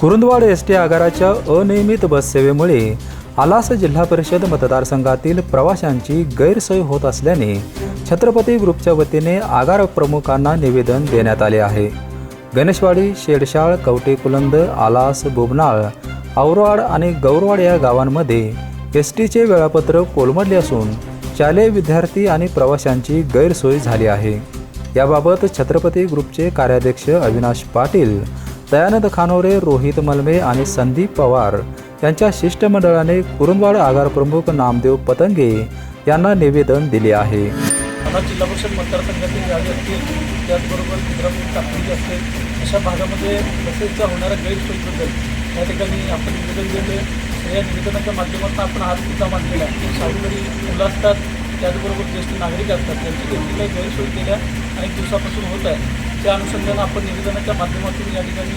Kurundwad S T आगाराच्या अनियमित बससेवेमुळे आलास जिल्हा परिषद मतदारसंघातील प्रवाशांची गैरसोय होत असल्याने छत्रपती ग्रुपच्या वतीने आगार प्रमुखांना निवेदन देण्यात आले आहे. गणेशवाडी शेडशाळ कवटे कुलंद आलास बुबनाळ औरवाड आणि गौरवाड या गावांमध्ये एस टीचे वेळापत्रक कोलमडले असून शालेय विद्यार्थी आणि प्रवाशांची गैरसोय झाली आहे. याबाबत छत्रपती ग्रुपचे कार्याध्यक्ष अविनाश पाटील दयानंद खानोरे रोहित मलमे आणि संदीप पवार यांच्या शिष्टमंडळाने कुरुंदवाड आगार प्रमुख नामदेव पतंगे यांना निवेदन दिले आहे. आता जिल्हा परिषद मतदारसंघातील जागे असतील त्याचबरोबर चित्रपूर टाकली असेल अशा भागामध्ये बसेसचा होणाऱ्या गैरसोयीबद्दल या ठिकाणी आपण निवेदन दिले या निवेदनाच्या माध्यमातून आपण हात सुद्धा मांडलेला आहे. की शाळकरी मुलं असतात त्याचबरोबर ज्येष्ठ नागरिक असतात त्यांची देखील काही गैरसोय गेल्या अनेक दिवसापासून होत आहे. त्या अनुषंगानं आपण निवेदनाच्या माध्यमातून या ठिकाणी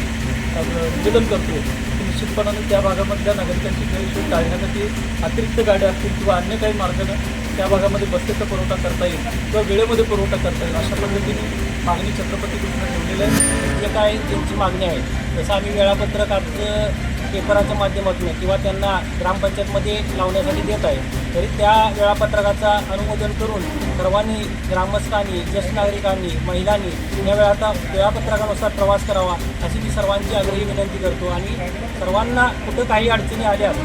निवेदन करतो. निश्चितपणाने त्या भागामधल्या नागरिकांची गैरसोय टाळण्यासाठी अतिरिक्त गाड्या असतील किंवा अन्य काही मार्गानं त्या भागामध्ये बसेचा पुरवठा करता येईल किंवा वेळेमध्ये पुरवठा करता येईल अशा पद्धतीने मागणी छत्रपती कृष्ण ठेवलेली आहे. जे काय त्यांची मागणी आहे जसं आम्ही वेळापत्रक आमचं पेपराच्या माध्यमातून किंवा त्यांना ग्रामपंचायतमध्ये लावण्यासाठी देत आहे तरी त्या वेळापत्रकाचा अनुमोदन करून सर्वांनी ग्रामस्थांनी ज्येष्ठ नागरिकांनी महिलांनी या वेळाचा वेळापत्रकानुसार प्रवास करावा अशी मी सर्वांची आग्रही विनंती करतो. आणि सर्वांना कुठं काही अडचणी आल्यास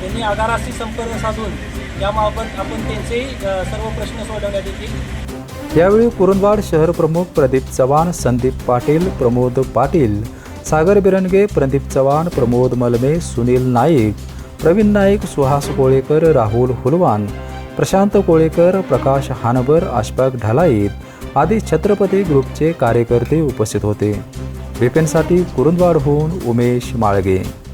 त्यांनी आधाराशी संपर्क साधून याबाबत आपण त्यांचेही सर्व प्रश्न सोडवण्यात येतील. यावेळी कुरुंदवाड शहर प्रमुख प्रदीप चव्हाण संदीप पाटील प्रमोद पाटील सागर बिरणगे प्रदीप चव्हाण प्रमोद मलमे सुनील नाईक प्रवीण नाईक सुहास कोळेकर राहुल हुलवान प्रशांत कोळेकर प्रकाश हानबर आशपाक ढलाईत आदी छत्रपती ग्रुपचे कार्यकर्ते उपस्थित होते. बिपिनसाठी कुरुंदवाडहून उमेश माळगे.